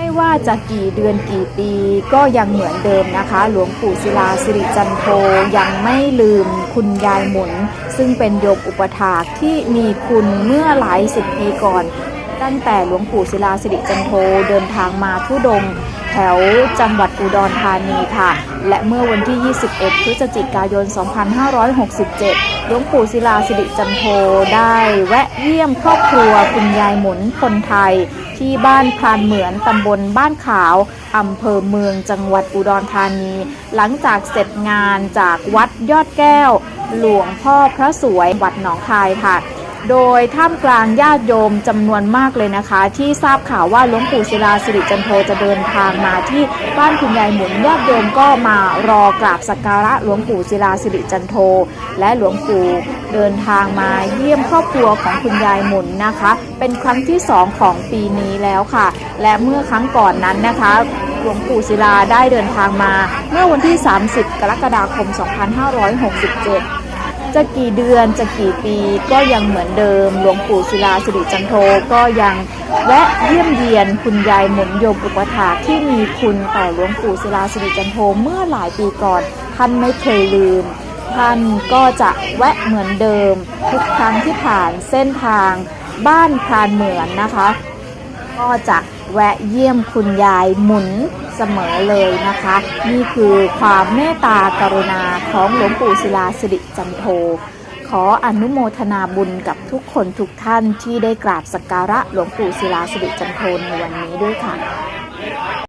ไม่ว่าจะกี่เดือนกี่ปีก็ยังเหมือนเดิมนะคะ หลวงปู่ศิลาสิริจันโทยังไม่ลืมคุณยายหมุน ซึ่งเป็นโยมอุปถากที่มีคุณเมื่อหลายสิบปีก่อน ตั้งแต่หลวงปู่ศิลาสิริจันโทเดินทางมาทุดง วจังหวัดอุดรธานีค่ะ และเมื่อวันที่ 21 พฤศจิกายน 2567 หลวงปู่ศิลาสิริจันโทได้แวะเยี่ยมครอบครัวคุณยายหมุนคนไทย ที่บ้านพรานเหมือนตำบลบ้านขาวอำเภอเมืองจังหวัดอุดรธานี หลังจากเสร็จงานจากวัดยอดแก้ว หลวงพ่อพระสวยวัดหนองคายค่ะ โดยท่ามกลางญาติโยมจำนวนมากเลยนะคะ ที่ทราบข่าวว่าหลวงปู่ศิลาสิริจันโทจะเดินทางมาที่บ้านคุณยายหมุนญาติโยมก็มารอกราบสักการะหลวงปู่ศิลาสิริจันโท และหลวงปู่เดินทางมาเยี่ยมครอบครัวของคุณยายหมุนนะคะ เป็นครั้งที่สองของปีนี้แล้วค่ะ และเมื่อครั้งก่อนนั้นนะคะหลวงปู่ศิลาได้เดินทางมา เมื่อวันที่ 30 กรกฎาคม 2567 จะกี่เดือนจะกี่ปีก็ยังเหมือนเดิม หลวงปู่ศิลาสิริจันโทก็ยังแวะเยี่ยมเยียนคุณยายหมุนโยมอุปถาที่มีคุณต่อหลวงปู่ศิลาสิริจันโทเมื่อหลายปีก่อน ท่านไม่เคยลืม ท่านก็จะแวะเหมือนเดิม ทุกครั้งที่ผ่านเส้นทางบ้านพรานเหมือนนะคะ ก็จะแวะเยี่ยมคุณยายหมุนเสมอเลยนะคะ นี่คือความเมตตากรุณาของหลวงปู่ศิลาสิริจันโท ขออนุโมทนาบุญกับทุกคนทุกท่านที่ได้กราบสักการะหลวงปู่ศิลาสิริจันโทในวันนี้ด้วยค่ะ